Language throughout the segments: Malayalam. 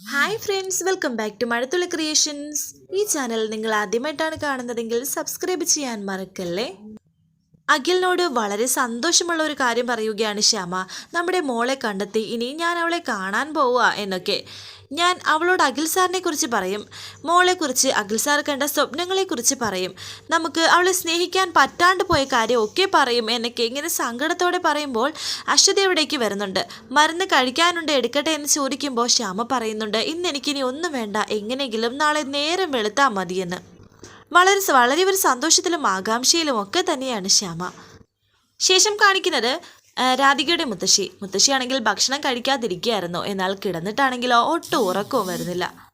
Hi friends welcome back to Mazhathulli creations ഈ ചാനൽ നിങ്ങൾ ആദ്യമായിട്ടാണ് കാണുന്നതെങ്കിൽ സബ്സ്ക്രൈബ് ചെയ്യാൻ മറക്കല്ലേ? അഖിലിനോട് വളരെ സന്തോഷമുള്ള ഒരു കാര്യം പറയുകയാണ് ശ്യാമ. നമ്മുടെ മോളെ കണ്ടെത്തി ഇനി ഞാൻ അവളെ കാണാൻ പോവുക എന്നൊക്കെ. ഞാൻ അവളോട് അഖിൽ സാറിനെ കുറിച്ച് പറയും. മോളെക്കുറിച്ച് അഖിൽ സാർ കണ്ട സ്വപ്നങ്ങളെക്കുറിച്ച് പറയും. നമുക്ക് അവളെ സ്നേഹിക്കാൻ പറ്റാണ്ട് പോയ കാര്യം ഒക്കെ പറയും എന്നൊക്കെ ഇങ്ങനെ സങ്കടത്തോടെ പറയുമ്പോൾ അശ്വതി എവിടേക്ക് വരുന്നുണ്ട്. മരുന്ന് കഴിക്കാനുണ്ട് എടുക്കട്ടെ എന്ന് ചോദിക്കുമ്പോൾ ശ്യാമ പറയുന്നുണ്ട് ഇന്ന് എനിക്കിനി ഒന്നും വേണ്ട. എങ്ങനെയെങ്കിലും നാളെ നേരം വെളുത്താൽ മതിയെന്ന്. വളരെ വളരെ ഒരു സന്തോഷത്തിലും ആകാംക്ഷയിലും ഒക്കെ തന്നെയാണ് ശ്യാമ. ശേഷം കാണിക്കുന്നത് രാധികയുടെ മുത്തശ്ശി. മുത്തശ്ശിയാണെങ്കിൽ ഭക്ഷണം കഴിക്കാതിരിക്കുകയായിരുന്നു. എന്നാൽ കിടന്നിട്ടാണെങ്കിലോ ഒട്ടും ഉറക്കവും വരുന്നില്ല.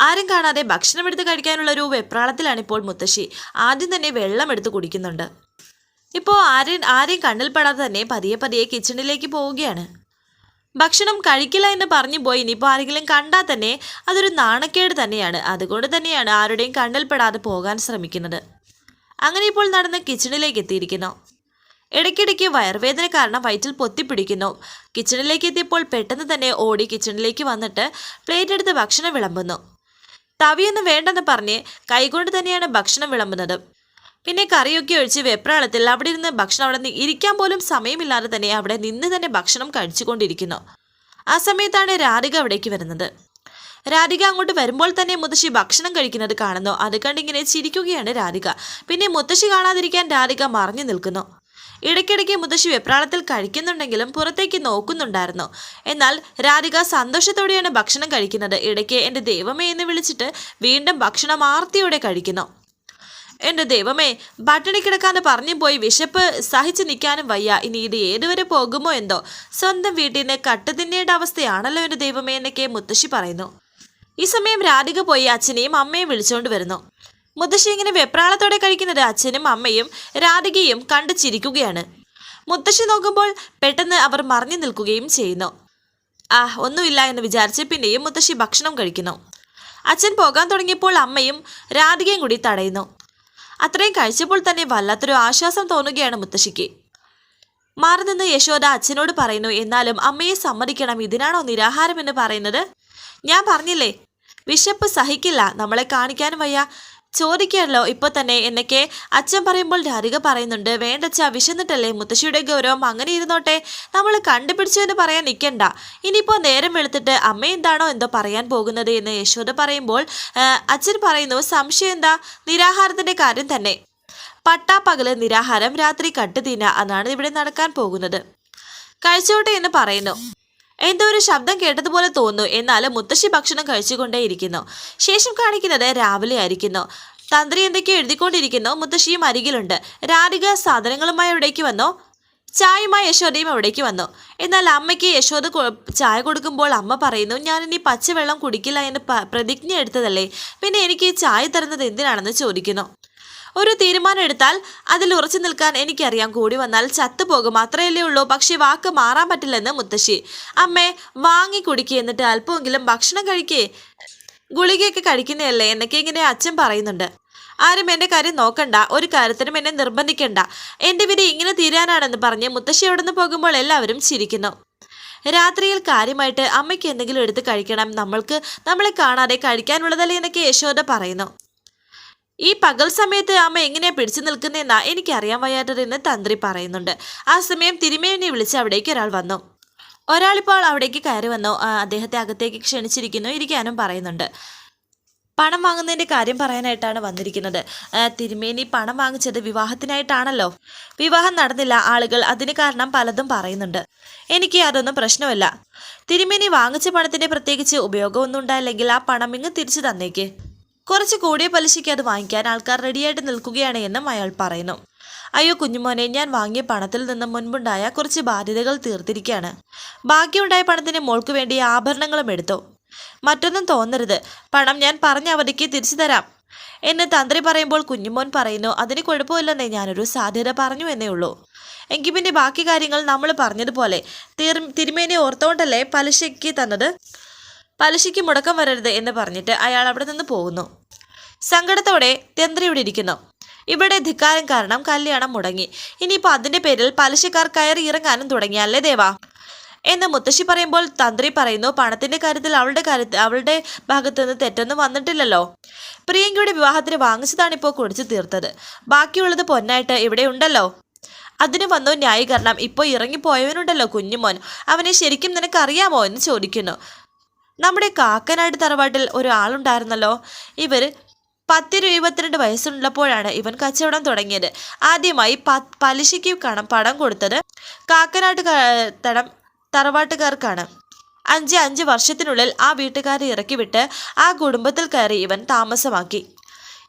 ആരും കാണാതെ ഭക്ഷണം എടുത്ത് കഴിക്കാനുള്ള ഒരു വെപ്രാളത്തിലാണ് ഇപ്പോൾ മുത്തശ്ശി. ആദ്യം തന്നെ വെള്ളം എടുത്ത് കുടിക്കുന്നുണ്ട്. ഇപ്പോൾ ആരും ആരെയും കണ്ണിൽപ്പെടാതെ തന്നെ പതിയെ പതിയെ കിച്ചണിലേക്ക് പോവുകയാണ്. ഭക്ഷണം കഴിക്കില്ല എന്ന് പറഞ്ഞു പോയി. ഇനിയിപ്പോൾ ആരെങ്കിലും കണ്ടാൽ തന്നെ അതൊരു നാണക്കേട് തന്നെയാണ്. അതുകൊണ്ട് തന്നെയാണ് ആരുടെയും കണ്ണിൽപ്പെടാതെ പോകാൻ ശ്രമിക്കുന്നത്. അങ്ങനെ ഇപ്പോൾ നടന്ന് കിച്ചണിലേക്ക് എത്തിയിരിക്കുന്നു. ഇടയ്ക്കിടയ്ക്ക് വയർവേദന കാരണം വയറ്റിൽ പൊത്തിപ്പിടിക്കുന്നു. കിച്ചണിലേക്ക് എത്തിയപ്പോൾ പെട്ടെന്ന് തന്നെ ഓടി കിച്ചണിലേക്ക് വന്നിട്ട് പ്ലേറ്റ് എടുത്ത് ഭക്ഷണം വിളമ്പുന്നു. തവിയൊന്നും വേണ്ടെന്ന് പറഞ്ഞ് കൈകൊണ്ട് തന്നെയാണ് ഭക്ഷണം വിളമ്പുന്നത്. പിന്നെ കറിയൊക്കെ ഒഴിച്ച് വെപ്രാളത്തിൽ അവിടെ ഇരുന്ന് ഭക്ഷണം അവിടെ നിന്ന് ഇരിക്കാൻ പോലും സമയമില്ലാതെ തന്നെ അവിടെ നിന്ന് തന്നെ ഭക്ഷണം കഴിച്ചുകൊണ്ടിരിക്കുന്നു. ആ സമയത്താണ് രാധിക അവിടേക്ക് വരുന്നത്. രാധിക അങ്ങോട്ട് വരുമ്പോൾ തന്നെ മുത്തശ്ശി ഭക്ഷണം കഴിക്കുന്നത് കാണുന്നു. അത് കണ്ടിങ്ങനെ ചിരിക്കുകയാണ് രാധിക. പിന്നെ മുത്തശ്ശി കാണാതിരിക്കാൻ രാധിക മറഞ്ഞു നിൽക്കുന്നു. ഇടയ്ക്കിടയ്ക്ക് മുത്തശ്ശി വെപ്രാളത്തിൽ കഴിക്കുന്നുണ്ടെങ്കിലും പുറത്തേക്ക് നോക്കുന്നുണ്ടായിരുന്നു. എന്നാൽ രാധിക സന്തോഷത്തോടെയാണ് ഭക്ഷണം കഴിക്കുന്നത്. ഇടയ്ക്ക് എന്റെ ദൈവമേ എന്ന് വിളിച്ചിട്ട് വീണ്ടും ഭക്ഷണം ആർത്തിയോടെ കഴിക്കുന്നു. എന്റെ ദൈവമേ പട്ടിണി കിടക്കാന്ന് പറഞ്ഞു പോയി വിശപ്പ് സഹിച്ചു നിൽക്കാനും വയ്യ. ഇനി ഇത് ഏതുവരെ പോകുമോ എന്തോ? സ്വന്തം വീട്ടിൽ കട്ട് തിന്നേണ്ട അവസ്ഥയാണല്ലോ എന്റെ ദൈവമേ എന്നൊക്കെ മുത്തശ്ശി പറയുന്നു. ഈ സമയം രാധിക പോയി അച്ഛനെയും അമ്മയും വിളിച്ചുകൊണ്ട് വരുന്നു. മുത്തശ്ശി ഇങ്ങനെ വെപ്രാളത്തോടെ കഴിക്കുന്നത് അച്ഛനും അമ്മയും രാധികയും കണ്ടു ചിരിക്കുകയാണ്. മുത്തശ്ശി നോക്കുമ്പോൾ പെട്ടെന്ന് അവർ മറിഞ്ഞു നിൽക്കുകയും ചെയ്യുന്നു. ആ ഒന്നുമില്ല എന്ന് വിചാരിച്ച് പിന്നെയും മുത്തശ്ശി ഭക്ഷണം കഴിക്കുന്നു. അച്ഛൻ പോകാൻ തുടങ്ങിയപ്പോൾ അമ്മയും രാധികയും കൂടി തടയുന്നു. അത്രയും കഴിച്ചപ്പോൾ തന്നെ വല്ലാത്തൊരു ആശ്വാസം തോന്നുകയാണ് മുത്തശ്ശിക്ക്. മാറി നിന്ന് യശോദ അച്ഛനോട് പറയുന്നു എന്നാലും അമ്മയെ സമ്മതിക്കണം ഇതിനാണോ നിരാഹാരം എന്ന് പറയുന്നത്? ഞാൻ പറഞ്ഞില്ലേ വിശപ്പ് സഹിക്കില്ല നമ്മളെ കാണിക്കാനും വയ്യ. ചോദിക്കാമല്ലോ ഇപ്പൊ തന്നെ എന്നൊക്കെ അച്ഛൻ പറയുമ്പോൾ രാധിക പറയുന്നുണ്ട് വേണ്ടച്ച വിശന്നിട്ടല്ലേ? മുത്തശ്ശിയുടെ ഗൗരവം അങ്ങനെ ഇരുന്നോട്ടെ. നമ്മൾ കണ്ടുപിടിച്ചു എന്ന് പറയാൻ നിൽക്കണ്ട ഇനിയിപ്പോൾ നേരം വെളുത്തിട്ട് അമ്മ എന്താണോ എന്തോ പറയാൻ പോകുന്നത് എന്ന് യശോദ പറയുമ്പോൾ അച്ഛൻ പറയുന്നു സംശയം എന്താ? നിരാഹാരത്തിന്റെ കാര്യം തന്നെ. പട്ടാപ്പകൽ നിരാഹാരം രാത്രി കട്ടുതീന അതാണ് ഇവിടെ നടക്കാൻ പോകുന്നത്. കഴിച്ചോട്ടെ എന്ന് പറയുന്നു. എന്തോ ഒരു ശബ്ദം കേട്ടതുപോലെ തോന്നുന്നു. എന്നാലും മുത്തശ്ശി ഭക്ഷണം കഴിച്ചുകൊണ്ടേയിരിക്കുന്നു. ശേഷം കാണിക്കുന്നത് രാവിലെ ആയിരിക്കുന്നു തന്ത്രി എന്തൊക്കെയോ എഴുതിക്കൊണ്ടിരിക്കുന്നു. മുത്തശ്ശിയും അരികിലുണ്ട്. രാധിക സാധനങ്ങളുമായി അവിടേക്ക് വന്നു. ചായയുമായി യശോദയും അവിടേക്ക് വന്നു. എന്നാൽ അമ്മയ്ക്ക് യശോദ ചായ കൊടുക്കുമ്പോൾ അമ്മ പറയുന്നു ഞാൻ ഇനി പച്ചവെള്ളം കുടിക്കില്ല. എന്ന് പ്രതിജ്ഞ എടുത്തതല്ലേ. പിന്നെ എനിക്ക് ചായ തരുന്നത് എന്തിനാണെന്ന് ചോദിക്കുന്നു. ഒരു തീരുമാനം എടുത്താൽ അതിൽ ഉറച്ചു നിൽക്കാൻ എനിക്കറിയാം കൂടി വന്നാൽ ചത്തുപോകും. അത്രയല്ലേ ഉള്ളൂ. പക്ഷേ വാക്ക് മാറാൻ പറ്റില്ലെന്ന് മുത്തശ്ശി. അമ്മേ വാങ്ങി കുടിക്കുക എന്നിട്ട് അല്പമെങ്കിലും ഭക്ഷണം കഴിക്കേ. ഗുളികയൊക്കെ കഴിക്കുന്നതല്ലേ? എന്നൊക്കെ ഇങ്ങനെ അച്ഛൻ പറയുന്നുണ്ട്. ആരും എന്റെ കാര്യം നോക്കണ്ട. ഒരു കാര്യത്തിനും എന്നെ നിർബന്ധിക്കണ്ട. എന്റെ വിധി ഇങ്ങനെ തീരാനാണെന്ന് പറഞ്ഞ് മുത്തശ്ശി അവിടെ നിന്ന് പോകുമ്പോൾ എല്ലാവരും ചിരിക്കുന്നു. രാത്രിയിൽ കാര്യമായിട്ട് അമ്മയ്ക്ക് എന്തെങ്കിലും എടുത്ത് കഴിക്കണം. നമ്മൾക്ക് നമ്മളെ കാണാതെ കഴിക്കാനുള്ളതല്ലേ എന്നൊക്കെ യശോദ പറയുന്നു. ഈ പകൽ സമയത്ത് അമ്മ എങ്ങനെയാ പിടിച്ചു നിൽക്കുന്നതെന്നാ എനിക്കറിയാൻ വയ്യാത്തതെന്ന് തന്ത്രി പറയുന്നുണ്ട്. ആ സമയം തിരുമേനെ വിളിച്ച് അവിടേക്ക് ഒരാൾ വന്നു. ഒരാളിപ്പോൾ അവിടേക്ക് കയറി വന്നു. അദ്ദേഹത്തെ അകത്തേക്ക് ക്ഷണിച്ചിരിക്കുന്നു ഇരിക്കാനും പറയുന്നുണ്ട്. പണം വാങ്ങുന്നതിന്റെ കാര്യം പറയാനായിട്ടാണ് വന്നിരിക്കുന്നത്. തിരുമേനി പണം വാങ്ങിച്ചത് വിവാഹത്തിനായിട്ടാണല്ലോ. വിവാഹം നടന്നില്ല. ആളുകൾ അതിന് കാരണം പലതും പറയുന്നുണ്ട്. എനിക്ക് അതൊന്നും പ്രശ്നമല്ല. തിരുമേനി വാങ്ങിച്ച പണത്തിന്റെ പ്രത്യേകിച്ച് ഉപയോഗമൊന്നും ഉണ്ടായില്ലെങ്കിൽ ആ പണം ഇങ്ങ് തിരിച്ചു തന്നേക്ക്. കുറച്ച് കൂടിയ പലിശയ്ക്ക് അത് വാങ്ങിക്കാൻ ആൾക്കാർ റെഡിയായിട്ട് നിൽക്കുകയാണ് എന്നും അയാൾ പറയുന്നു. അയ്യോ കുഞ്ഞുമോനെ ഞാൻ വാങ്ങിയ പണത്തിൽ നിന്ന് മുൻപുണ്ടായ കുറച്ച് ബാധ്യതകൾ തീർത്തിരിക്കുകയാണ്. ബാക്കിയുണ്ടായ പണത്തിന് മോൾക്ക് വേണ്ടി ആഭരണങ്ങളും എടുത്തു. മറ്റൊന്നും തോന്നരുത്. പണം ഞാൻ പറഞ്ഞ അവധിക്ക് തിരിച്ചു തരാം. എന്ന് തന്ത്രി പറയുമ്പോൾ കുഞ്ഞുമോൻ പറയുന്നു അതിന് കുഴപ്പമില്ലെന്നേ ഞാനൊരു സാധ്യത പറഞ്ഞു എന്നേ ഉള്ളൂ. എങ്കിൽ പിന്നെ ബാക്കി കാര്യങ്ങൾ നമ്മൾ പറഞ്ഞതുപോലെ തിരുമേനെ ഓർത്തോണ്ടല്ലേ പലിശയ്ക്ക് തന്നത്? പലിശയ്ക്ക് മുടക്കം വരരുത് എന്ന് പറഞ്ഞിട്ട് അയാൾ അവിടെ നിന്ന് പോകുന്നു. സങ്കടത്തോടെ തന്ത്രി ഇവിടെ ഇരിക്കുന്നു. ഇവിടെ ധിക്കാരം കാരണം കല്യാണം മുടങ്ങി. ഇനിയിപ്പോൾ അതിന്റെ പേരിൽ പലിശക്കാർ കയറി ഇറങ്ങാനും തുടങ്ങിയല്ലേ ദേവാ? എന്ന് മുത്തശ്ശി പറയുമ്പോൾ തന്ത്രി പറയുന്നു പണത്തിന്റെ കാര്യത്തിൽ അവളുടെ കാര്യത്തിൽ അവളുടെ ഭാഗത്തു നിന്ന് തെറ്റൊന്നും വന്നിട്ടില്ലല്ലോ. പ്രിയങ്കയുടെ വിവാഹത്തിന് വാങ്ങിച്ചതാണിപ്പോൾ കുടിച്ചു തീർത്തത്. ബാക്കിയുള്ളത് പൊന്നായിട്ട് ഇവിടെ ഉണ്ടല്ലോ. അതിന് വന്നു ന്യായീകരണം. ഇപ്പോൾ ഇറങ്ങിപ്പോയവനുണ്ടല്ലോ കുഞ്ഞുമോൻ. അവനെ ശരിക്കും നിനക്കറിയാമോ? എന്ന് ചോദിക്കുന്നു. നമ്മുടെ കാക്കനാട് തറവാട്ടിൽ ഒരാളുണ്ടായിരുന്നല്ലോ. ഇവർ പത്തിരു ഇരുപത്തിരണ്ട് വയസ്സുള്ളപ്പോഴാണ് ഇവൻ കച്ചവടം തുടങ്ങിയത്. ആദ്യമായി പലിശയ്ക്ക് കണം പണം കൊടുത്തത് കാക്കനാട്ട് തടം തറവാട്ടുകാർക്കാണ്. അഞ്ച് അഞ്ച് വർഷത്തിനുള്ളിൽ ആ വീട്ടുകാരെ ഇറക്കിവിട്ട് ആ കുടുംബത്തിൽ കയറി ഇവൻ താമസമാക്കി.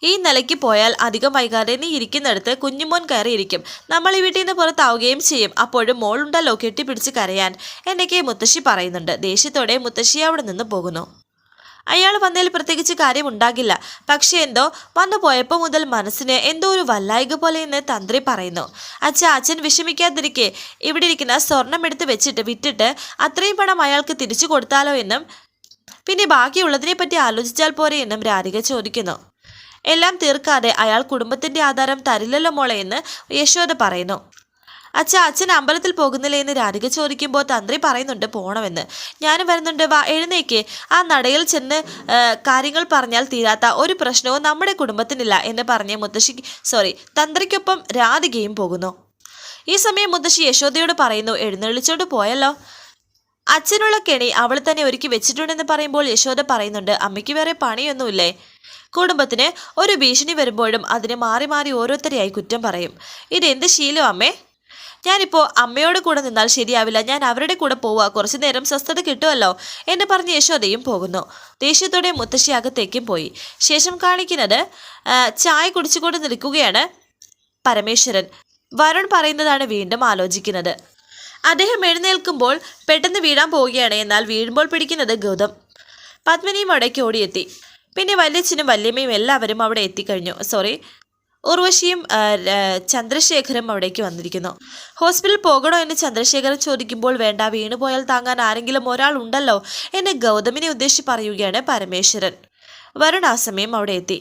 ഈ നിലയ്ക്ക് പോയാൽ അധികം വൈകാതെ നീ ഇരിക്കുന്നിടത്ത് കുഞ്ഞുമോൻ കയറിയിരിക്കും. നമ്മൾ ഈ വീട്ടിൽ നിന്ന് പുറത്താവുകയും ചെയ്യും. അപ്പോഴും മോളുണ്ടല്ലോ കെട്ടിപ്പിടിച്ച് കരയാൻ. എന്നൊക്കെ മുത്തശ്ശി പറയുന്നുണ്ട്. ദേഷ്യത്തോടെ മുത്തശ്ശി അവിടെ നിന്ന് പോകുന്നു. അയാൾ വന്നതിൽ പ്രത്യേകിച്ച് കാര്യമുണ്ടാകില്ല പക്ഷേ എന്തോ വന്നു പോയപ്പോൾ മുതൽ മനസ്സിന് എന്തോ ഒരു വല്ലായിക പോലെ എന്ന് തന്ത്രി പറയുന്നു. അച്ഛ അച്ഛൻ വിഷമിക്കാതിരിക്കെ. ഇവിടെ ഇരിക്കുന്ന സ്വർണം എടുത്ത് വെച്ചിട്ട് വിറ്റിട്ട് അത്രയും പണം അയാൾക്ക് തിരിച്ചു കൊടുത്താലോ എന്നും പിന്നെ ബാക്കിയുള്ളതിനെ പറ്റി ആലോചിച്ചാൽ പോരെ എന്നും രാധിക ചോദിക്കുന്നു. എല്ലാം തീർക്കാതെ അയാൾ കുടുംബത്തിന്റെ ആധാരം തരില്ലല്ലോ മോളെ എന്ന് യശോദ പറയുന്നു. അച്ഛ അച്ഛൻ അമ്പലത്തിൽ പോകുന്നില്ലേ എന്ന് രാധിക ചോദിക്കുമ്പോൾ തന്ത്രി പറയുന്നുണ്ട് പോണമെന്ന്. ഞാനും വരുന്നുണ്ട് വാ എഴുന്നേക്ക്. ആ നടയിൽ ചെന്ന് കാര്യങ്ങൾ പറഞ്ഞാൽ തീരാത്ത ഒരു പ്രശ്നവും നമ്മുടെ കുടുംബത്തിനില്ല എന്ന് പറഞ്ഞ് മുത്തശ്ശി സോറി തന്ത്രിക്കൊപ്പം രാധികയും പോകുന്നു. ഈ സമയം മുത്തശ്ശി യശോദയോട് പറയുന്നു എഴുന്നള്ളിച്ചോണ്ട് പോയല്ലോ. അച്ഛനുള്ള കെണി അവൾ തന്നെ ഒരുക്കി വെച്ചിട്ടുണ്ടെന്ന് പറയുമ്പോൾ യശോദ പറയുന്നുണ്ട് അമ്മയ്ക്ക് വേറെ പണിയൊന്നുമില്ലേ? കുടുംബത്തിന് ഒരു ഭീഷണി വരുമ്പോഴും അതിനെ മാറി മാറി ഓരോരുത്തരെയായി കുറ്റം പറയും. ഇതെന്ത് ശീലം അമ്മേ? ഞാനിപ്പോൾ അമ്മയോട് കൂടെ നിന്നാൽ ശരിയാവില്ല. ഞാൻ അവരുടെ കൂടെ പോവുക. കുറച്ചു നേരം സ്വസ്ഥത കിട്ടുമല്ലോ എന്ന് പറഞ്ഞ് യശോദയും പോകുന്നു. ദേഷ്യത്തോടെ മുത്തശ്ശി അകത്തേക്കും പോയി. ശേഷം കാണിക്കുന്നത് ചായ കുടിച്ചുകൊണ്ട് നിൽക്കുകയാണ് പരമേശ്വരൻ. വരുൺ പറയുന്നതാണ് വീണ്ടും ആലോചിക്കുന്നത്. അദ്ദേഹം എഴുന്നേൽക്കുമ്പോൾ പെട്ടെന്ന് വീഴാൻ പോവുകയാണ്. എന്നാൽ വീഴുമ്പോൾ പിടിക്കുന്നത് ഗൗതം. പത്മിനിയും അവിടേക്ക് ഓടിയെത്തി. പിന്നെ വല്യച്ഛനും വല്യമ്മയും എല്ലാവരും അവിടെ എത്തിക്കഴിഞ്ഞു. സോറി ഉർവശിയും ചന്ദ്രശേഖരും അവിടേക്ക് വന്നിരിക്കുന്നു. ഹോസ്പിറ്റലിൽ പോകണോ എന്ന് ചന്ദ്രശേഖരൻ ചോദിക്കുമ്പോൾ വേണ്ട വീണുപോയാൽ താങ്ങാൻ ആരെങ്കിലും ഒരാൾ ഉണ്ടല്ലോ എന്ന് ഗൗതമിനെ ഉദ്ദേശിച്ച് പറയുകയാണ് പരമേശ്വരൻ. വരുൺ ആ സമയം അവിടെ എത്തി.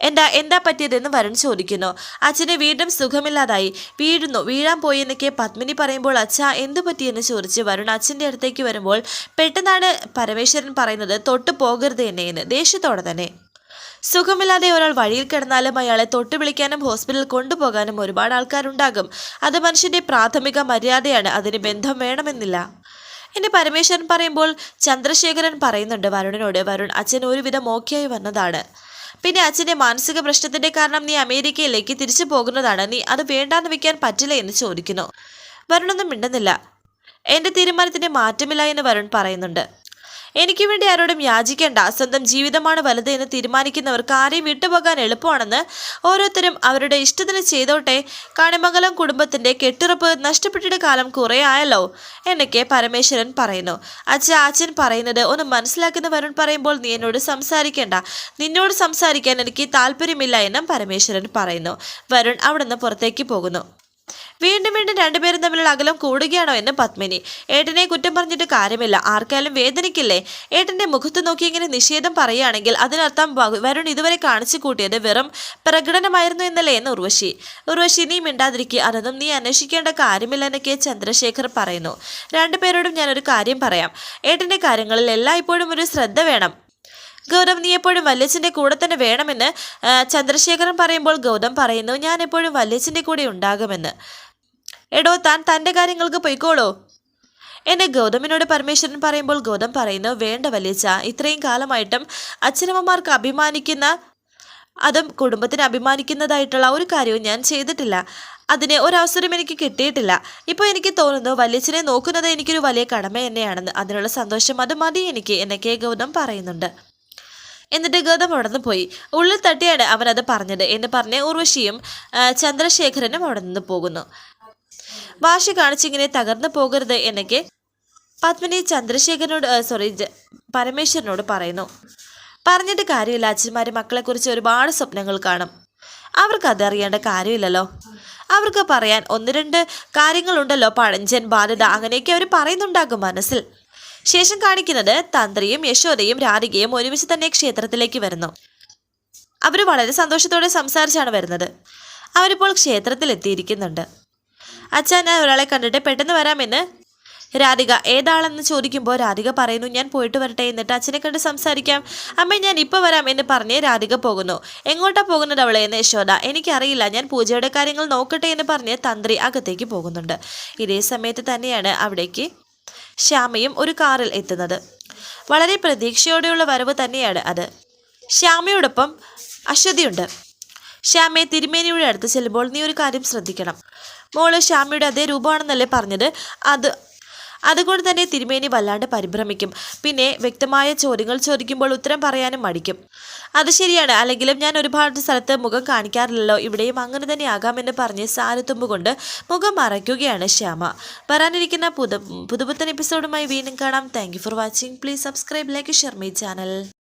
എന്താ എന്താ പറ്റിയതെന്ന് വരൺ ചോദിക്കുന്നു. അച്ഛന് വീണ്ടും സുഖമില്ലാതായി. വീഴുന്നു. വീഴാൻ പോയി എന്നൊക്കെ പത്മിനി പറയുമ്പോൾ അച്ഛ എന്തു പറ്റിയെന്ന് ചോദിച്ച് വരുൺ അച്ഛന്റെ അടുത്തേക്ക് വരുമ്പോൾ പെട്ടെന്നാണ് പരമേശ്വരൻ പറയുന്നത് തൊട്ടു പോകരുത് എന്നെ എന്ന്. ദേഷ്യത്തോടെ തന്നെ. സുഖമില്ലാതെ ഒരാൾ വഴിയിൽ കിടന്നാലും അയാളെ തൊട്ടു വിളിക്കാനും ഹോസ്പിറ്റലിൽ കൊണ്ടുപോകാനും ഒരുപാട് ആൾക്കാരുണ്ടാകും. അത് മനുഷ്യന്റെ പ്രാഥമിക മര്യാദയാണ്. അതിന് ബന്ധം വേണമെന്നില്ല. എന്നെ പരമേശ്വരൻ പറയുമ്പോൾ ചന്ദ്രശേഖരൻ പറയുന്നുണ്ട് വരുണിനോട്. വരുൺ അച്ഛൻ ഒരുവിധം ഓക്കെയായി വന്നതാണ്. പിന്നെ അച്ഛന്റെ മാനസിക പ്രശ്നത്തിന്റെ കാരണം നീ അമേരിക്കയിലേക്ക് തിരിച്ചു പോകുന്നതാണ്. നീ അത് വേണ്ടാന്ന് വെക്കാൻ പറ്റില്ല എന്ന് ചോദിക്കുന്നു. വരുണൊന്നും മിണ്ടുന്നില്ല. എന്റെ തീരുമാനത്തിന് മാറ്റമില്ല എന്ന് വരുൺ പറയുന്നുണ്ട്. എനിക്ക് വേണ്ടി ആരോടും യാചിക്കേണ്ട സ്വന്തം ജീവിതമാണ് വലുത് എന്ന് തീരുമാനിക്കുന്നവർക്ക് ആരെയും വിട്ടുപോകാൻ എളുപ്പമാണെന്ന് ഓരോരുത്തരും അവരുടെ ഇഷ്ടത്തിന് ചെയ്തോട്ടെ. കാണിമംഗലം കുടുംബത്തിന്റെ കെട്ടുറപ്പ് നഷ്ടപ്പെട്ടിട്ട് കാലം കുറേ ആയല്ലോ എന്നൊക്കെ പരമേശ്വരൻ പറയുന്നു. അച്ഛ അച്ഛൻ പറയുന്നത് ഒന്ന് മനസ്സിലാക്കുന്ന വരുൺ പറയുമ്പോൾ നീ എന്നോട് സംസാരിക്കേണ്ട. നിന്നോട് സംസാരിക്കാൻ എനിക്ക് താല്പര്യമില്ല എന്നും പരമേശ്വരൻ പറയുന്നു. വരുൺ അവിടുന്ന് പുറത്തേക്ക് പോകുന്നു. വീണ്ടും വീണ്ടും രണ്ടുപേരും തമ്മിലുള്ള അകലം കൂടുകയാണോ എന്ന് പത്മിനി. ഏട്ടനെ കുറ്റം പറഞ്ഞിട്ട് കാര്യമില്ല. ആർക്കായാലും വേദനിക്കില്ലേ? ഏട്ടന്റെ മുഖത്ത് നോക്കി ഇങ്ങനെ നിഷേധം പറയുകയാണെങ്കിൽ അതിനർത്ഥം വരുൺ ഇതുവരെ കാണിച്ചു കൂട്ടിയത് വെറും പ്രകടനമായിരുന്നു എന്നല്ലേ എന്ന് ഉർവശി. ഉർവശി നീ മിണ്ടാതിരിക്കുക അതൊന്നും നീ അന്വേഷിക്കേണ്ട കാര്യമില്ല എന്നൊക്കെ ചന്ദ്രശേഖർ പറയുന്നു. രണ്ടുപേരോടും ഞാനൊരു കാര്യം പറയാം. ഏട്ടന്റെ കാര്യങ്ങളിൽ എല്ലായ്പ്പോഴും ഒരു ശ്രദ്ധ വേണം. ഗൗതം നീ എപ്പോഴും വല്യച്ഛന്റെ കൂടെ തന്നെ വേണമെന്ന് ചന്ദ്രശേഖരൻ പറയുമ്പോൾ ഗൗതം പറയുന്നു ഞാൻ എപ്പോഴും വല്യച്ഛന്റെ കൂടെ ഉണ്ടാകുമെന്ന്. എടോ താൻ തന്റെ കാര്യങ്ങൾക്ക് പൊയ്ക്കോളൂ. എന്നെ ഗൗതമിനോട് പരമേശ്വരൻ പറയുമ്പോൾ ഗൗതം പറയുന്നു വേണ്ട വല്യച്ഛ ഇത്രയും കാലമായിട്ടും അച്ഛനമ്മമാർക്ക് അഭിമാനിക്കുന്ന അതും കുടുംബത്തിന് അഭിമാനിക്കുന്നതായിട്ടുള്ള ഒരു കാര്യവും ഞാൻ ചെയ്തിട്ടില്ല. അതിന് ഒരവസരം എനിക്ക് കിട്ടിയിട്ടില്ല. ഇപ്പോൾ എനിക്ക് തോന്നുന്നു വല്യച്ഛനെ നോക്കുന്നത് എനിക്കൊരു വലിയ കടമ തന്നെയാണെന്ന്. അതിനുള്ള സന്തോഷം അത് മതി എനിക്ക് എന്നൊക്കെ ഗൗതം പറയുന്നുണ്ട്. എന്നിട്ട് ഗത മുടന്നു പോയി. ഉള്ളിൽ തട്ടിയാണ് അവനത് പറഞ്ഞത് എന്ന് പറഞ്ഞ് ഉർവശിയും ചന്ദ്രശേഖരനും അവിടെ നിന്ന് പോകുന്നു. വാശി കാണിച്ചിങ്ങനെ തകർന്നു പോകരുത് എന്നൊക്കെ പത്മിനി ചന്ദ്രശേഖരനോട് സോറി പരമേശ്വരനോട് പറയുന്നു. പറഞ്ഞിട്ട് കാര്യമില്ല അച്ഛന്മാർ മക്കളെക്കുറിച്ച് ഒരുപാട് സ്വപ്നങ്ങൾ കാണും. അവർക്ക് അതറിയേണ്ട കാര്യമില്ലല്ലോ. അവർക്ക് പറയാൻ ഒന്ന് രണ്ട് കാര്യങ്ങളുണ്ടല്ലോ പഴഞ്ചൻ ബാധ്യത അങ്ങനെയൊക്കെ അവർ പറയുന്നുണ്ടാകും മനസ്സിൽ. ശേഷം കാണിക്കുന്നത് തന്ത്രിയും യശോദയും രാധികയും ഒരുമിച്ച് തന്നെ ക്ഷേത്രത്തിലേക്ക് വരുന്നു. അവർ വളരെ സന്തോഷത്തോടെ സംസാരിച്ചാണ് വരുന്നത്. അവരിപ്പോൾ ക്ഷേത്രത്തിൽ എത്തിയിരിക്കുന്നുണ്ട് അച്ഛൻ ഒരാളെ കണ്ടിട്ട് പെട്ടെന്ന് വരാമെന്ന്. രാധിക ഏതാളെന്ന് ചോദിക്കുമ്പോൾ രാധിക പറയുന്നു ഞാൻ പോയിട്ട് വരട്ടെ എന്നിട്ട് അച്ഛനെ കണ്ട് സംസാരിക്കാം. അമ്മ ഞാൻ ഇപ്പോൾ വരാം എന്ന് പറഞ്ഞ് രാധിക പോകുന്നു. എങ്ങോട്ടാ പോകുന്നത് അവളെ? എന്ന് യശോദ എനിക്കറിയില്ല ഞാൻ പൂജയുടെ കാര്യങ്ങൾ നോക്കട്ടെ എന്ന് പറഞ്ഞ് തന്ത്രി അകത്തേക്ക് പോകുന്നുണ്ട്. ഇതേ സമയത്ത് തന്നെയാണ് അവിടേക്ക് ശ്യാമയും ഒരു കാറിൽ എത്തുന്നത്. വളരെ പ്രതീക്ഷയോടെയുള്ള വരവ് തന്നെയാണ് അത്. ശ്യാമയോടൊപ്പം അശ്വതിയുണ്ട്. ശ്യാമയെ തിരുമേനിയുടെ അടുത്ത് ചെല്ലുമ്പോൾ നീ ഒരു കാര്യം ശ്രദ്ധിക്കണം. മോൾ ശ്യാമയുടെ അതേ രൂപമാണെന്നല്ലേ പറഞ്ഞത്? അത് അതുകൊണ്ട് തന്നെ തിരുമേനി വല്ലാണ്ട് പരിഭ്രമിക്കും. പിന്നെ വ്യക്തമായ ചോദ്യങ്ങൾ ചോദിക്കുമ്പോൾ ഉത്തരം പറയാനും മടിക്കും. അത് ശരിയാണ്. അല്ലെങ്കിലും ഞാൻ ഒരുപാട് സ്ഥലത്ത് മുഖം കാണിക്കാറില്ലല്ലോ. ഇവിടെയും അങ്ങനെ തന്നെ ആകാമെന്ന് പറഞ്ഞ് സാരത്തുമ്പ് കൊണ്ട് മുഖം മറയ്ക്കുകയാണ് ശ്യാമ. വരാനിരിക്കുന്ന പുതു പുതുപുത്തൻ എപ്പിസോഡുമായി വീണ്ടും കാണാം. Thank for watching please subscribe like share my channel